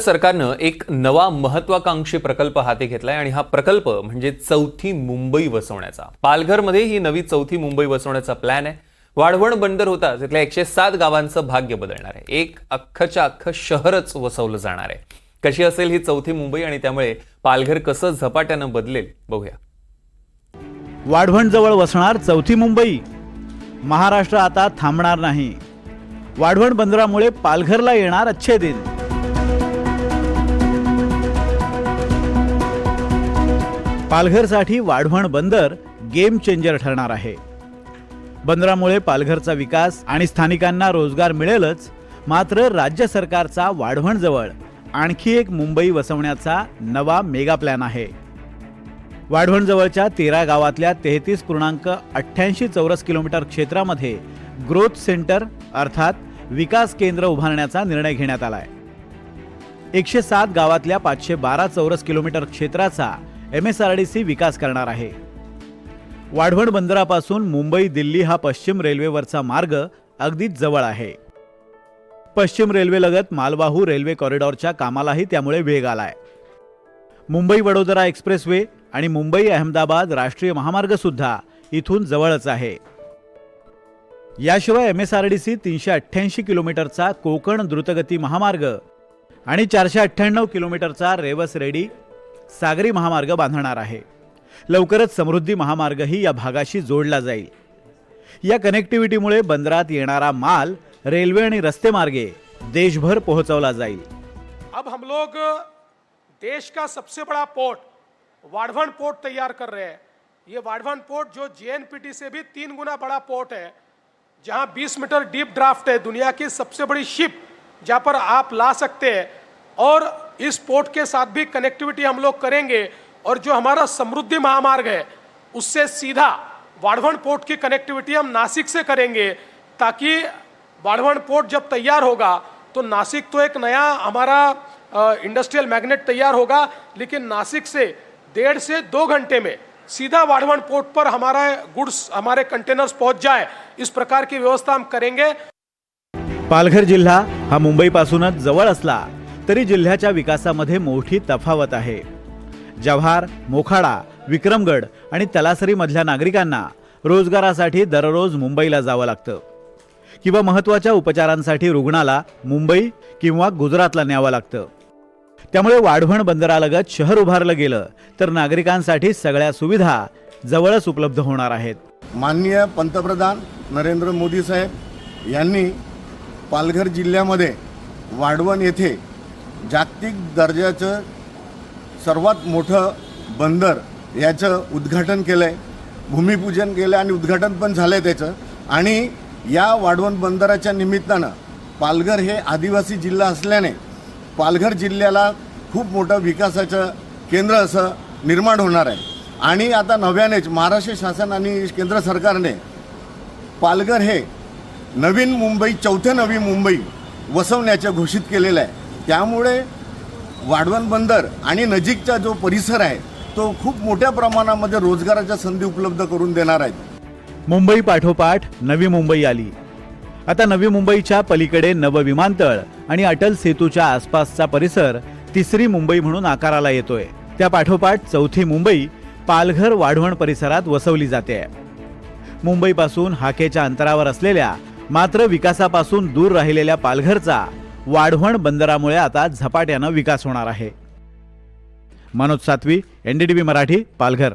सरकारनं एक नवा महत्वाकांक्षी प्रकल्प हाती घेतलाय आणि हा प्रकल्प म्हणजे चौथी मुंबई वसवण्याचा. पालघरमध्ये ही नवी चौथी मुंबई वसवण्याचा प्लॅन आहे. वाढवण बंदर होता तिथल्या एकशे सात गावांचं भाग्य बदलणार आहे. एक अख्खच्या अख्खं शहरच वसवलं जाणार आहे. कशी असेल ही चौथी मुंबई आणि त्यामुळे पालघर कसं झपाट्यानं बदलेल बघूया. वाढवणजवळ वसणार चौथी मुंबई. महाराष्ट्र आता थांबणार नाही. वाढवण बंदरामुळे पालघरला येणार अच्छे दिन. पालघरसाठी वाढवण बंदर गेम चेंजर ठरणार आहे. बंदरामुळे पालघरचा विकास आणि स्थानिकांना रोजगार मिळेलच मात्र राज्य सरकारचा वाढवणजवळ आणखी एक मुंबई वसवण्याचा नवा मेगा प्लॅन आहे. वाढवणजवळच्या तेरा गावातल्या तेहतीस पूर्णांक अठ्ठ्याऐंशी चौरस किलोमीटर क्षेत्रामध्ये ग्रोथ सेंटर अर्थात विकास केंद्र उभारण्याचा निर्णय घेण्यात आला आहे एकशे सात गावातल्या पाचशे बारा चौरस किलोमीटर क्षेत्राचा M S R D C विकास करणार आहे. वाढवण बंदरापासून मुंबई दिल्ली हा पश्चिम रेल्वेवरचा मार्ग अगदीच जवळ आहे. पश्चिम रेल्वेलगत मालवाहू रेल्वे कॉरिडॉरच्या कामालाही त्यामुळे वेग आलाय. मुंबई वडोदरा एक्सप्रेसवे आणि मुंबई अहमदाबाद राष्ट्रीय महामार्ग सुद्धा इथून जवळच आहे. याशिवाय M S R D C तीनशे अठ्ठ्याऐंशी किलोमीटरचा कोकण द्रुतगती महामार्ग आणि चारशे अठ्ठ्याण्णव किलोमीटरचा रेवस रेडी सागरी महामार्ग बांधणार आहे. लवकरच समृद्धी महामार्गही या भागाशी जोडला जाईल. या कनेक्टिव्हिटीमुळे बंदरात येणारा माल रेल्वे आणि रस्ते मार्गे देशभर पोहोचवला जाईल. अब हम लोग देश का सबसे बड़ा पोर्ट वाढवण पोर्ट तैयार कर रहे हैं. ये वाढवण पोर्ट जो जे से भी तीन गुना बड़ा पोर्ट है जहां 20 मीटर डीप ड्राफ्ट है दुनिया की सबसे बड़ी शिप जहां पर आप ला सकते हैं. और इस पोर्ट के साथ भी कनेक्टिविटी हम लोग करेंगे और जो हमारा समृद्धि महामार्ग है, उससे सीधा वाढ़वण पोर्ट की कनेक्टिविटी हम नासिक से करेंगे ताकि वाढ़वण पोर्ट जब तैयार होगा तो नासिक तो एक नया हमारा इंडस्ट्रियल मैग्नेट तैयार होगा, लेकिन नासिक से डेढ़ से दो घंटे में सीधा वाढ़वण पोर्ट पर हमारा गुड्स, हमारे कंटेनर्स पहुँच जाए, इस प्रकार की व्यवस्था हम करेंगे। पालघर जिल्हा हा मुंबईपासूनच जवळ असला. तरी जिल्ह्याच्या विकासामध्ये मोठी तफावत आहे. जव्हार मोखाडा विक्रमगड आणि तलासरीमधल्या नागरिकांना रोजगारासाठी दररोज मुंबईला जावं लागतं. किंवा महत्त्वाच्या उपचारांसाठी रुग्णाला मुंबई किंवा गुजरातला न्यावं लागतं. त्यामुळे वाढवण बंदरालगत शहर उभारलं गेलं तर नागरिकांसाठी सगळ्या सुविधा जवळच उपलब्ध होणार आहेत. माननीय पंतप्रधान नरेंद्र मोदी साहेब यांनी पालघर जिल्ह्यामध्ये वाढवण येथे जागतिक दर्जाचं सर्वात मोठं बंदर याचं उद्घाटन केलं आहे भूमिपूजन केलं आणि उद्घाटन पण झालं आहे त्याचं. आणि या वाढवण बंदराच्या निमित्तानं पालघर हे आदिवासी जिल्हा असल्याने पालघर जिल्ह्याला खूप मोठं विकासाचं केंद्र असं निर्माण होणार आहे. आणि आता नव्यानेच महाराष्ट्र शासन आणि केंद्र सरकारने पालघर हे नवीन मुंबई चौथे नवी मुंबई वसवण्याचं घोषित केलेलं आहे. त्यामुळे वाढवण बंदर आणि नजीकचा जो परिसर आहे तो खूप मोठ्या प्रमाणामध्ये रोजगाराच्या संधी उपलब्ध करून देणार आहेत. मुंबई पाठोपाठ नवी मुंबई आली. आता नवी मुंबईच्या पलीकडे नवं विमानतळ आणि अटल सेतूच्या आसपासचा परिसर तिसरी मुंबई म्हणून आकाराला येतोय. त्या पाठोपाठ चौथी मुंबई पालघर वाढवण परिसरात वसवली जाते. मुंबईपासून हाकेच्या अंतरावर असलेल्या मात्र विकासापासून दूर राहिलेल्या पालघरचा वाढवण बंदरामुळे आता झपाट्यानं विकास होणार आहे. मनोज सातवी एनडीटीव्ही मराठी पालघर.